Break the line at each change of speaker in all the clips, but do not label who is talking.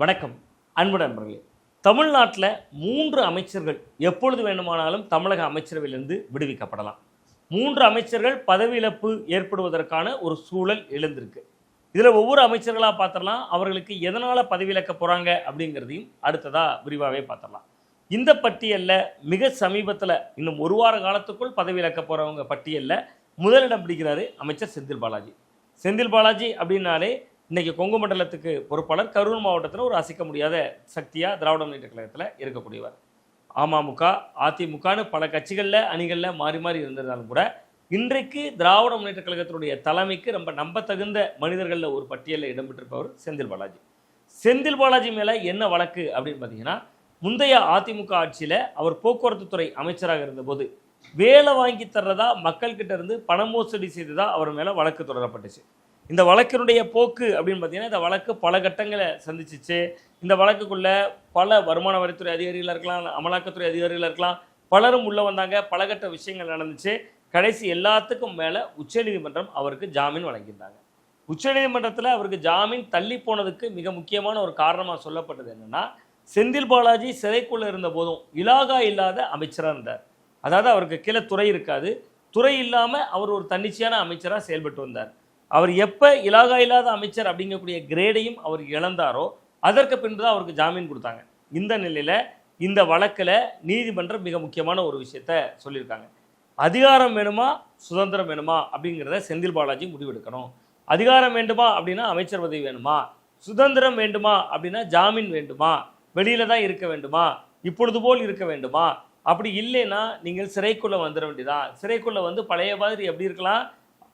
வணக்கம் அன்பு நண்பர்களே. தமிழ்நாட்டில் மூன்று அமைச்சர்கள் எப்பொழுது வேண்டுமானாலும் தமிழக அமைச்சரவையிலிருந்து விடுவிக்கப்படலாம். மூன்று அமைச்சர்கள் பதவி இழப்பு ஏற்படுவதற்கான ஒரு சூழல் எழுந்திருக்கு. இதில் ஒவ்வொரு அமைச்சர்களாக பார்த்துடலாம் அவர்களுக்கு எதனால் பதவி இழக்க போகிறாங்க அப்படிங்கிறதையும் அடுத்ததாக விரிவாகவே பார்த்துடலாம். இந்த பட்டியலில் மிக சமீபத்தில் இன்னும் ஒரு வார காலத்துக்குள் பதவி இழக்க போகிறவங்க பட்டியலில் முதலிடம் பிடிக்கிறாரு அமைச்சர் செந்தில் பாலாஜி. செந்தில் பாலாஜி அப்படின்னாலே இன்றைக்கி கொங்கு மண்டலத்துக்கு பொறுப்பாளர் கரூர் மாவட்டத்தில் ஒரு அசைக்க முடியாத சக்தியாக திராவிட முன்னேற்ற கழகத்தில் இருக்கக்கூடியவர். அமமுக அதிமுகன்னு பல கட்சிகளில் அணிகளில் மாறி மாறி இருந்திருந்தாலும் கூட இன்றைக்கு திராவிட முன்னேற்ற கழகத்தினுடைய தலைமைக்கு ரொம்ப நம்பத்தகுந்த மனிதர்களில் ஒரு பட்டியலில் இடம்பெற்றிருப்பவர் செந்தில் பாலாஜி. செந்தில் பாலாஜி மேலே என்ன வழக்கு அப்படின்னு பார்த்தீங்கன்னா முந்தைய அதிமுக ஆட்சியில் அவர் போக்குவரத்து துறை அமைச்சராக இருந்தபோது வேலை வாங்கி தர்றதா மக்கள்கிட்ட இருந்து பண மோசடி செய்ததா அவர் மேலே வழக்கு தொடரப்பட்டுச்சு. இந்த வழக்கினுடைய போக்கு அப்படின்னு பார்த்தீங்கன்னா இந்த வழக்கு பல கட்டங்களை சந்திச்சிச்சு. இந்த வழக்குக்குள்ள பல வருமான வரித்துறை அதிகாரிகளாக இருக்கலாம் அமலாக்கத்துறை அதிகாரிகளாக இருக்கலாம் பலரும் உள்ளே வந்தாங்க. பல கட்ட விஷயங்கள் நடந்துச்சு. கடைசி எல்லாத்துக்கும் மேலே உச்சநீதிமன்றம் அவருக்கு ஜாமீன் வழங்கியிருந்தாங்க. உச்சநீதிமன்றத்தில் அவருக்கு ஜாமீன் தள்ளி போனதுக்கு மிக முக்கியமான ஒரு காரணமாக சொல்லப்பட்டது என்னென்னா செந்தில் பாலாஜி சிறைக்குள்ளே இருந்த போதும் இலாகா இல்லாத அமைச்சராக இருந்தார். அதாவது அவருக்கு கீழே துறை இருக்காது. துறை இல்லாமல் அவர் ஒரு தன்னிச்சையான அமைச்சராக செயல்பட்டு வந்தார். அவர் எப்போ இலாகா இல்லாத அமைச்சர் அப்படிங்கக்கூடிய கிரேடையும் அவர் இழந்தாரோ அதற்கு பின்பு தான் அவருக்கு ஜாமீன் கொடுத்தாங்க. இந்த நிலையில் இந்த வழக்கில் நீதிமன்றம் மிக முக்கியமான ஒரு விஷயத்த சொல்லியிருக்காங்க. அதிகாரம் வேணுமா சுதந்திரம் வேணுமா அப்படிங்கிறத செந்தில் பாலாஜி முடிவெடுக்கணும். அதிகாரம் வேண்டுமா அப்படின்னா அமைச்சர் பதவி வேணுமா? சுதந்திரம் வேண்டுமா அப்படின்னா ஜாமீன் வேண்டுமா? வெளியில தான் இருக்க வேண்டுமா? இப்பொழுது போல் இருக்க வேண்டுமா? அப்படி இல்லைன்னா நீங்கள் சிறைக்குள்ளே வந்துட வேண்டியதான் சிறைக்குள்ளே வந்து பழைய மாதிரி எப்படி இருக்கலாம்?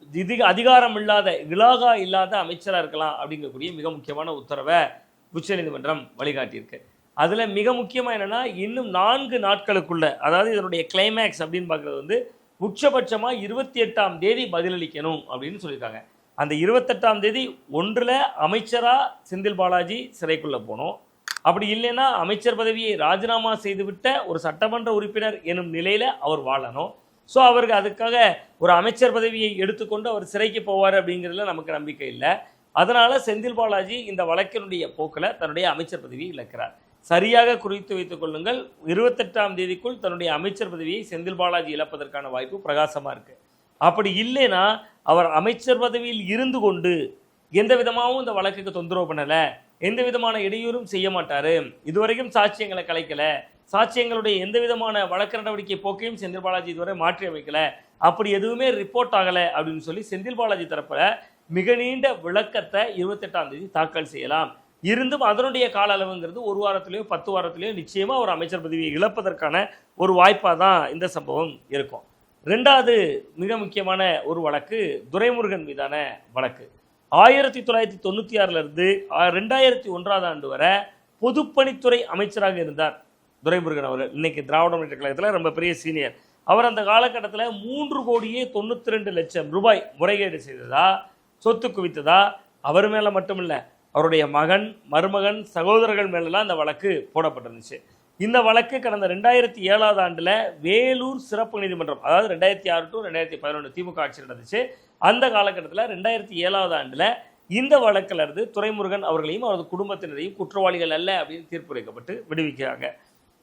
இது அதிகாரம் இல்லாத இலாகா இல்லாத அமைச்சராக இருக்கலாம் அப்படிங்கக்கூடிய மிக முக்கியமான உத்தரவை உச்சநீதிமன்றம் வழிகாட்டியிருக்கு. அதில் மிக முக்கியமாக என்னென்னா இன்னும் நான்கு நாட்களுக்குள்ள அதாவது இதனுடைய கிளைமேக்ஸ் அப்படின்னு பார்க்குறது வந்து உச்சபட்சமாக இருபத்தி எட்டாம் தேதி பதிலளிக்கணும் அப்படின்னு சொல்லியிருக்காங்க. அந்த இருபத்தெட்டாம் தேதி ஒன்றில் அமைச்சராக செந்தில் பாலாஜி சிறைக்குள்ளே போகணும் அப்படி இல்லைன்னா அமைச்சர் பதவியை ராஜினாமா செய்துவிட்ட ஒரு சட்டமன்ற உறுப்பினர் எனும் நிலையில் அவர் வாழணும். ஸோ அவருக்கு அதுக்காக ஒரு அமைச்சர் பதவியை எடுத்துக்கொண்டு அவர் சிறைக்கு போவார் அப்படிங்கிறதுல நமக்கு நம்பிக்கை இல்லை. அதனால் செந்தில் பாலாஜி இந்த வழக்கினுடைய போக்கில் தன்னுடைய அமைச்சர் பதவியை இழக்கிறார். சரியாக குறித்து வைத்துக் கொள்ளுங்கள் இருபத்தெட்டாம் தேதிக்குள் தன்னுடைய அமைச்சர் பதவியை செந்தில் பாலாஜி இழப்பதற்கான வாய்ப்பு பிரகாசமாக இருக்குது அப்படி இல்லைன்னா அவர் அமைச்சர் பதவியில் இருந்து கொண்டு எந்த விதமாகவும் இந்த வழக்குக்கு தொந்தரவு பண்ணலை எந்த விதமான இடையூறும் செய்ய மாட்டார் இதுவரைக்கும் சாட்சியங்களை கலைக்கல சாட்சியங்களுடைய எந்த விதமான வழக்கு நடவடிக்கை போக்கையும் செந்தில் பாலாஜி இதுவரை மாற்றி அமைக்கல. அப்படி எதுவுமே ரிப்போர்ட் ஆகலை அப்படின்னு சொல்லி செந்தில் பாலாஜி தரப்புல மிக நீண்ட விளக்கத்தை இருபத்தெட்டாம் தேதி தாக்கல் செய்யலாம். இருந்தும் அதனுடைய கால அளவுங்கிறது ஒரு வாரத்திலேயோ பத்து வாரத்திலேயோ நிச்சயமாக ஒரு அமைச்சர் பதவியை இழப்பதற்கான ஒரு வாய்ப்பாக தான் இந்த சம்பவம் இருக்கும். ரெண்டாவது மிக முக்கியமான ஒரு வழக்கு துரைமுருகன் மீதான வழக்கு. ஆயிரத்தி தொள்ளாயிரத்தி தொண்ணூற்றி ஆறிலிருந்து ரெண்டாயிரத்தி ஒன்றாவது ஆண்டு வரை பொதுப்பணித்துறை அமைச்சராக இருந்தார். துரைமுருகன் அவர்கள். இன்னைக்கு திராவிட முன்னேற்ற கழகத்தில் ரொம்ப பெரிய சீனியர். அவர் அந்த காலகட்டத்தில் மூன்று கோடியே தொண்ணூற்றி ரெண்டு லட்சம் ரூபாய் முறைகேடு செய்ததா? சொத்து குவித்ததா? அவர் மேலே மட்டும் இல்லை அவருடைய மகன் மருமகன் சகோதரர்கள் மேலெல்லாம் அந்த வழக்கு போடப்பட்டிருந்துச்சு. இந்த வழக்கு கடந்த ரெண்டாயிரத்தி ஏழாவது ஆண்டில் வேலூர் சிறப்பு நீதிமன்றம் அதாவது ரெண்டாயிரத்தி ஆறு டு ரெண்டாயிரத்தி பதினொன்று திமுக ஆட்சி நடந்துச்சு. அந்த காலகட்டத்தில் ரெண்டாயிரத்தி ஏழாவது ஆண்டில் இந்த வழக்கில் இருந்து துரைமுருகன் அவர்களையும் அவரது குடும்பத்தினரையும் குற்றவாளிகள் அல்ல அப்படின்னு தீர்ப்புரைக்கப்பட்டு விடுவிக்கிறாங்க.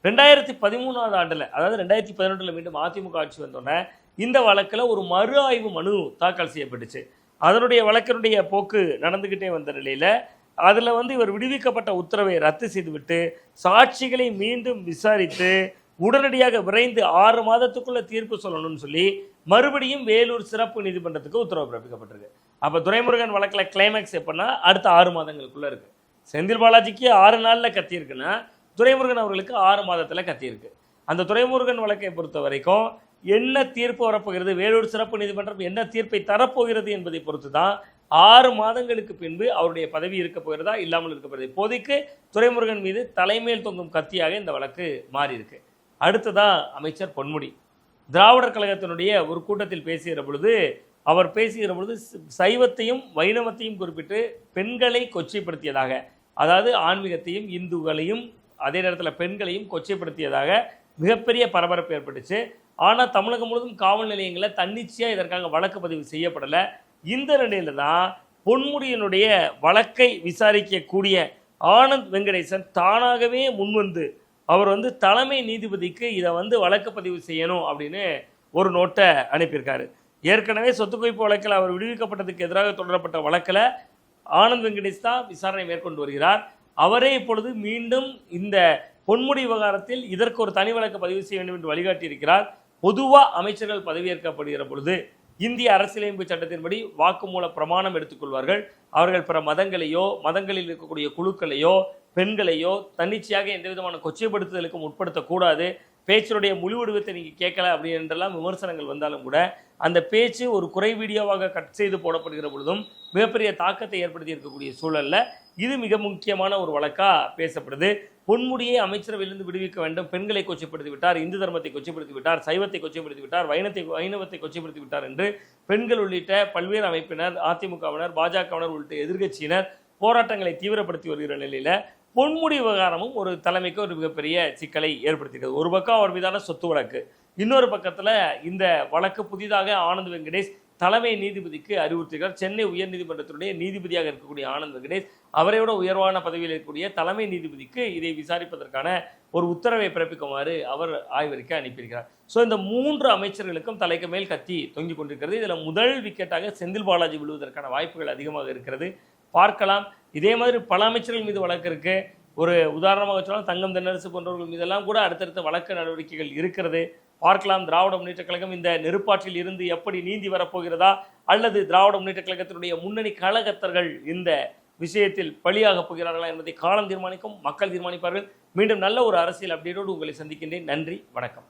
ரெண்டாயிரத்தி பதிமூணாவது ஆண்டில் அதாவது ரெண்டாயிரத்தி பதினொன்றில் மீண்டும் அதிமுக ஆட்சி வந்தோடனே இந்த வழக்கில் ஒரு மறு ஆய்வு மனு தாக்கல் செய்யப்பட்டுச்சு. அதனுடைய வழக்கினுடைய போக்கு நடந்துக்கிட்டே வந்த நிலையில் அதில் வந்து இவர் விடுவிக்கப்பட்ட உத்தரவை ரத்து செய்துவிட்டு சாட்சிகளை மீண்டும் விசாரித்து உடனடியாக விரைந்து ஆறு மாதத்துக்குள்ளே தீர்ப்பு சொல்லணும்னு சொல்லி மறுபடியும் வேலூர் சிறப்பு நீதிமன்றத்துக்கு உத்தரவு பிறப்பிக்கப்பட்டிருக்கு. அப்போ துரைமுருகன் வழக்கில் கிளைமேக்ஸ் எப்படின்னா அடுத்த ஆறு மாதங்களுக்குள்ளே இருக்குது செந்தில் பாலாஜிக்கு ஆறு நாளில் கத்தியிருக்குன்னா துரைமுருகன் அவர்களுக்கு ஆறு மாதத்தில் கத்தியிருக்கு அந்த துரைமுருகன் வழக்கை பொறுத்த வரைக்கும் என்ன தீர்ப்பு வரப்போகிறது வேலூர் சிறப்பு நீதிமன்றம் என்ன தீர்ப்பை தரப்போகிறது என்பதை பொறுத்து தான் ஆறு மாதங்களுக்கு பின்பு அவருடைய பதவி இருக்க போகிறதா இல்லாமல் இருக்க போகிறது. இப்போதைக்கு துரைமுருகன் மீது தலைமையில் தொங்கும் கத்தியாக இந்த வழக்கு மாறியிருக்கு அடுத்ததாக அமைச்சர் பொன்முடி. திராவிடர் கழகத்தினுடைய ஒரு கூட்டத்தில் பேசுகிற பொழுது அவர் பேசுகிற பொழுது சைவத்தையும் வைணவத்தையும் குறிப்பிட்டு பெண்களை கொச்சைப்படுத்தியதாக அதாவது ஆன்மீகத்தையும் இந்துக்களையும் அதே நேரத்தில் பெண்களையும் கொச்சைப்படுத்தியதாக மிகப்பெரிய பரபரப்பு ஏற்பட்டுச்சு. ஆனால் தமிழகம் முழுவதும் காவல் நிலையங்களில் தன்னிச்சையாக இதற்காக வழக்கு பதிவு செய்யப்படலை. இந்த நிலையில் தான் பொன்முடியினுடைய வழக்கை விசாரிக்கக்கூடிய ஆனந்த் வெங்கடேசன் தானாகவே முன்வந்து அவர் வந்து தலைமை நீதிபதிக்கு இதை வந்து வழக்கு பதிவு செய்யணும் அப்படின்னு ஒரு நோட்டை அனுப்பியிருக்காரு. ஏற்கனவே சொத்து குவிப்பு வழக்கில் அவர் விடுவிக்கப்பட்டதுக்கு எதிராக தொடரப்பட்ட வழக்கில் ஆனந்த் வெங்கடேஷ் தான் விசாரணை மேற்கொண்டு வருகிறார். அவரே இப்பொழுது மீண்டும் இந்த பொன்முடி விவகாரத்தில் இதற்கு ஒரு தனி வழக்கு பதிவு செய்ய வேண்டும் என்று வழிகாட்டியிருக்கிறார். பொதுவாக அமைச்சர்கள் பதவியேற்கப்படுகிற பொழுது இந்திய அரசியலமைப்பு சட்டத்தின்படி வாக்குமூல பிரமாணம் எடுத்துக்கொள்வார்கள். அவர்கள் பிற மதங்களையோ மதங்களில் இருக்கக்கூடிய குழுக்களையோ பெண்களையோ தன்னிச்சையாக எந்த விதமான கொச்சைப்படுத்துதலுக்கும் உட்படுத்தக்கூடாது. பேச்சினுடைய முழு வடிவத்தை நீங்கள் கேட்கல அப்படின்றலாம் என்றெல்லாம் விமர்சனங்கள் வந்தாலும் கூட அந்த பேச்சு ஒரு குறை வீடியோவாக கட் செய்து போடப்படுகிற பொழுதும் மிகப்பெரிய தாக்கத்தை ஏற்படுத்தி இருக்கக்கூடிய சூழல்ல இது மிக முக்கியமான ஒரு வழக்காக பேசப்படுது. பொன்முடியை அமைச்சரவையிலிருந்து விடுவிக்க வேண்டும். பெண்களை கொச்சைப்படுத்தி விட்டார் இந்து தர்மத்தை கொச்சைப்படுத்தி விட்டார் சைவத்தை கொச்சைப்படுத்தி விட்டார் வைணத்தை வைணவத்தை கொச்சைப்படுத்தி விட்டார் என்று பெண்கள் உள்ளிட்ட பல்வேறு அமைப்பினர் அதிமுகவினர் பாஜகவினர் உள்ளிட்ட எதிர்க்கட்சியினர் போராட்டங்களை தீவிரப்படுத்தி வருகிற நிலையில் பொன்முடி விவகாரமும் ஒரு தலைமைக்கு ஒரு மிகப்பெரிய சிக்கலை ஏற்படுத்தியிருக்கிறது. ஒரு பக்கம் அவர் மீதான சொத்து வழக்கு இன்னொரு பக்கத்தில் இந்த வழக்கு புதிதாக ஆனந்த் வெங்கடேஷ் தலைமை நீதிபதிக்கு அறிவுறுத்திருக்கிறார் சென்னை உயர்நீதிமன்றத்தினுடைய நீதிபதியாக இருக்கக்கூடிய ஆனந்த் வெங்கடேஷ் அவரை விட உயர்வான பதவியில் இருக்கக்கூடிய தலைமை நீதிபதிக்கு இதை விசாரிப்பதற்கான ஒரு உத்தரவை பிறப்பிக்குமாறு அவர் ஆய்வறிக்கை அனுப்பியிருக்கிறார். ஸோ இந்த மூன்று அமைச்சர்களுக்கும் தலைக்கு மேல் கத்தி தொங்கிக் கொண்டிருக்கிறது. இதில் முதல் விக்கெட்டாக செந்தில் பாலாஜி விழுவதற்கான வாய்ப்புகள் அதிகமாக இருக்கிறது. பார்க்கலாம். இதே மாதிரி பல அமைச்சர்கள் மீது வழக்கு இருக்கு. ஒரு உதாரணமாக சொன்னால் தங்கம் தென்னரசு போன்றவர்கள் மீதெல்லாம் கூட அடுத்தடுத்த வழக்கு நடவடிக்கைகள் இருக்கிறது. பார்க்கலாம். திராவிட முன்னேற்ற கழகம் இந்த நெருப்பாற்றில் இருந்து எப்படி நீந்தி வரப்போகிறதா? அல்லது திராவிட முன்னேற்ற கழகத்தினுடைய முன்னணி கழகத்தர்கள் இந்த விஷயத்தில் பலியாக போகிறார்களா என்பதை காலம் தீர்மானிக்கும் மக்கள் தீர்மானிப்பார்கள். மீண்டும் நல்ல ஒரு அரசியல் அப்டேட்டோடு உங்களை சந்திக்கின்றேன். நன்றி. வணக்கம்.